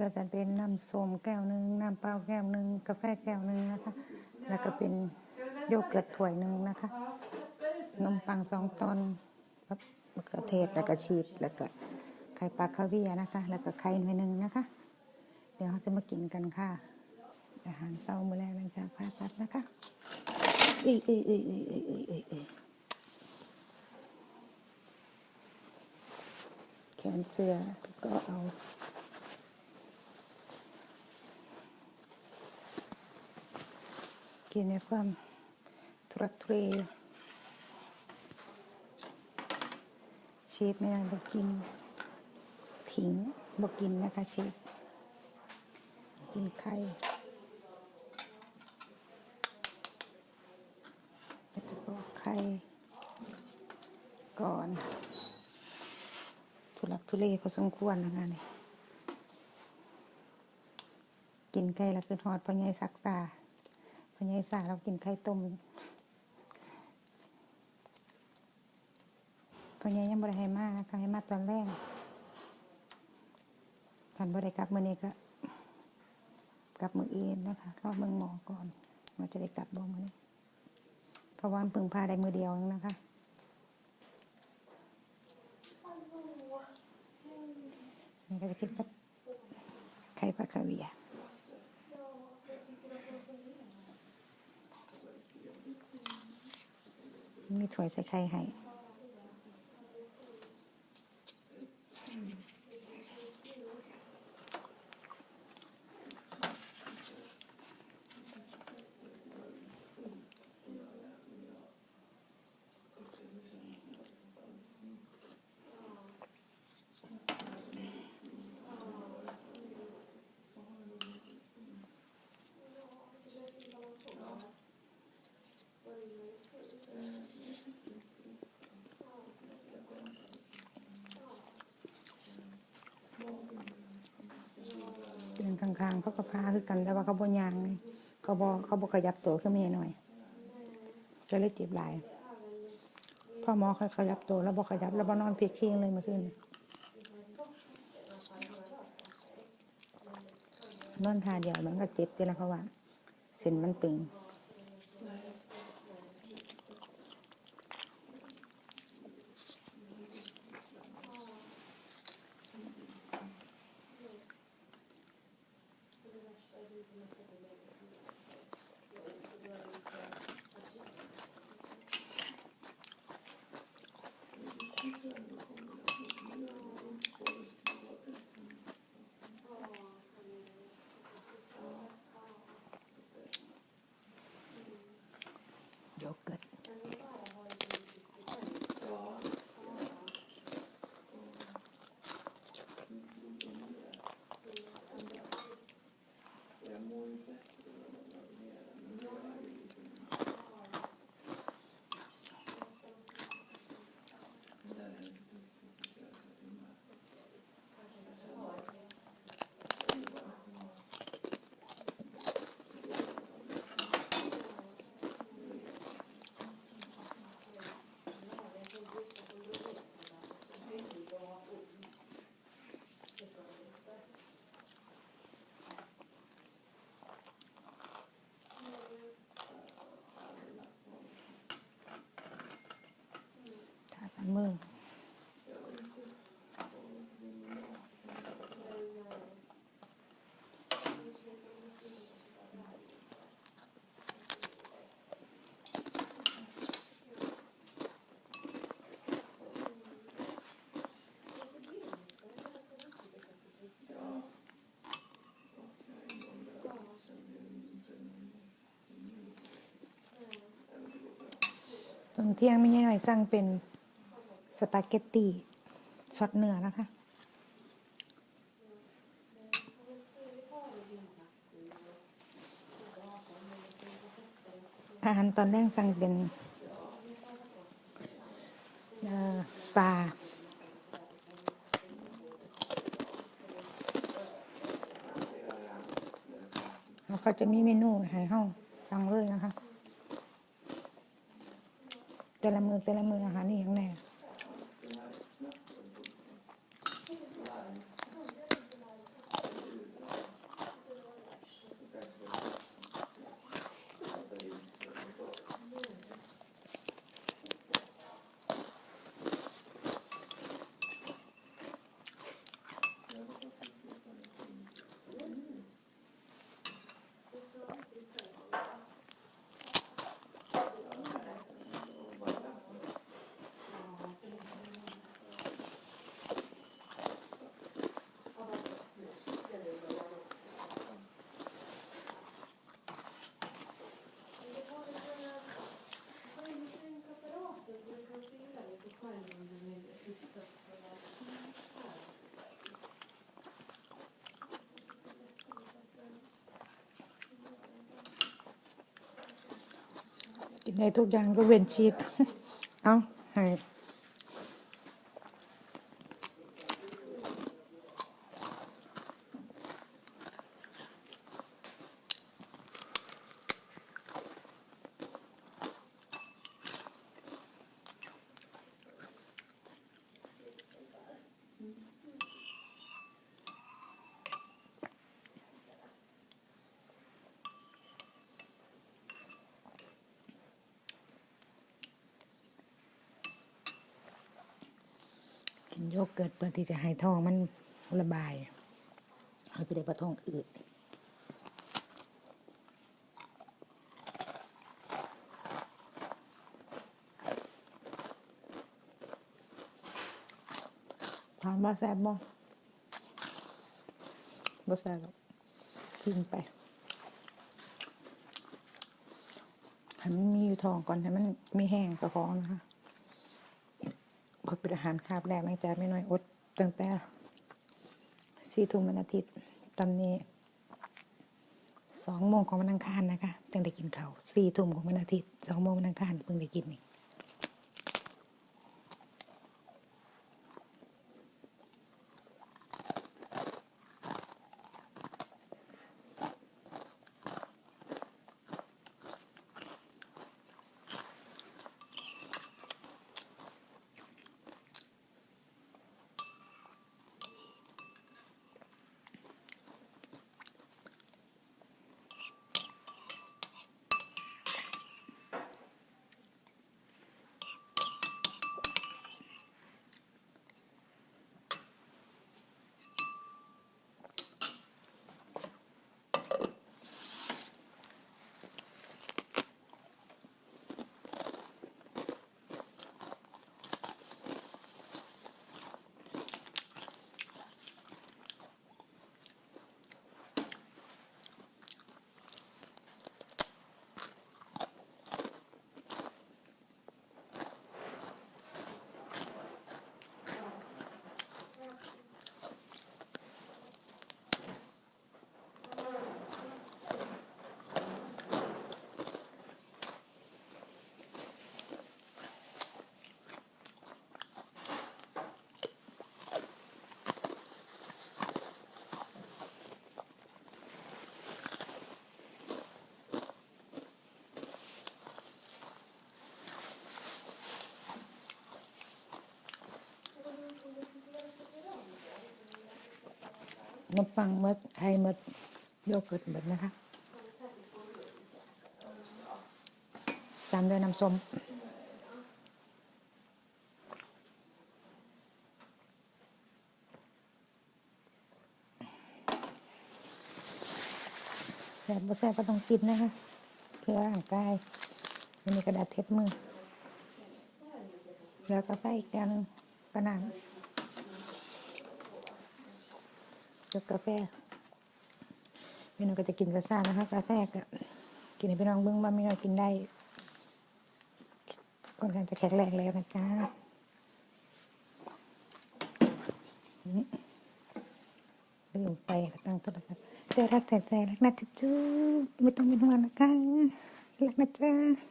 ก็จะเป็นน้ำส้มแก้วหนึ่งน้ำเปล่าแก้วหนึ่งกาแฟแก้วหนึ่งนะคะ แล้วก็เป็นโยเกิร์ตถ้วยหนึ่งนะคะนมปังสองตอนมะเขือเทศแล้วก็ชีสแล้วก็ไข่ปลาคาเวียนะคะ แล้วก็ไข่หน่วยหนึ่งนะคะ เดี๋ยวเราจะมากินกันค่ะ อาหารเช้ามื้อแรกหลังจากผ่าตัดนะคะเอ้ยเอ้ยเอ้ยเอ้ยเอ้ยเอ้ยเอ้ยแขนเสื้อก็เอา กินในความทุรักทุเลชีสไม่ได้บอกกินทิ้งบอกกินนะคะชีสกินไข่ก็จะบอกไข่ก่อน ทุลักทุเลพอสมควรนะคะนี่กินไก่แล้วคือทอดพอใหญายซักษา พอใหญายสาเรากินไข่ต้มพอใหญายยังบริให้มากนะคะให้มาตอนแรกกันบริกลับมื่อนี้ก็กลับมือเอนนะคะรอบเมืองหมอก่อนว่าจะได้กลับบ่มื่อนี้เพราะว่าพึ่งพาได้มือเดียวนะคะนี่ก็จะคิดว่าไข่ปลาคาเวียร์ มีถ้วยใส่ไข่ให้ ข้างเขาก็พาคือกันแต่ว่าเขาบนยางเขาบอเขาบอขยับตัวขึ้นมาหน่อยก็เลยเจ็บหลายพ่อหมอเขาขยับตัวแล้วบกขยับแล้วบอนอนเพียกเคียงเลยมาขึ้นนอนทาเดียวมันก็เจ็บเจ้าแล้วเพราะว่าเส้นมันตึง ทาสันมือตอนเที่ยงไม่ใช่หน่อยสั่งเป็น สปาเกตตีซอสเนื้อนะคะ อาหารตอนแรกสั่งเป็นปลาแล้วเขาจะมีเมนูให้ห้องสั่งเลยนะคะ แต่ละมือแต่ละมืออาหารนี่อย่างแน่ ในทุกอย่างก็เว้นชีตเอาให้ โยเกิร์ตเพื่อที่จะให้ท้องมันระบายเขาจะได้ประท้องอืดถามว่าแซ่บบ่บ่แซ่บหรอกกินไปให้มันมีอยู่ท้องก่อนให้มันมีแห้งกระเพาะนะคะ พอเป็นอาหารคาบแรกไม่แต่ไม่น้อยอดตั้งแต่สี่ทุ่มวันอาทิตย์ตอนนี้สองโมงของวันอังคารนะคะเพิ่งได้กินเขาสี่ทุ่มของวันอาทิตย์สองโมงวันอังคารเพิ่งได้กินนี่ น้ำปังมดไทยมดโยเกิร์ตหมดนะคะ ตามด้วยน้ำส้มแซ่บบ่แซ่บก็ต้องกินนะคะ เพื่อร่างกายอันนี้กระดาษเทปมือ แล้วกาแฟอีกอย่างหนึง กับกาแฟพี่น้องก็จะกินกระซ่านะคะ กาแฟก็กินให้พี่น้องเบิ้งว่าพี่น้องกินได้ค่อนข้างจะแข็งแรงแล้วนะจ๊ะลืมไปตั้งโทรศัพท์แต่รักแต่ใจรักนะจุ๊บๆไม่ต้องเป็นห่วงนะคะรักนะจ๊ะ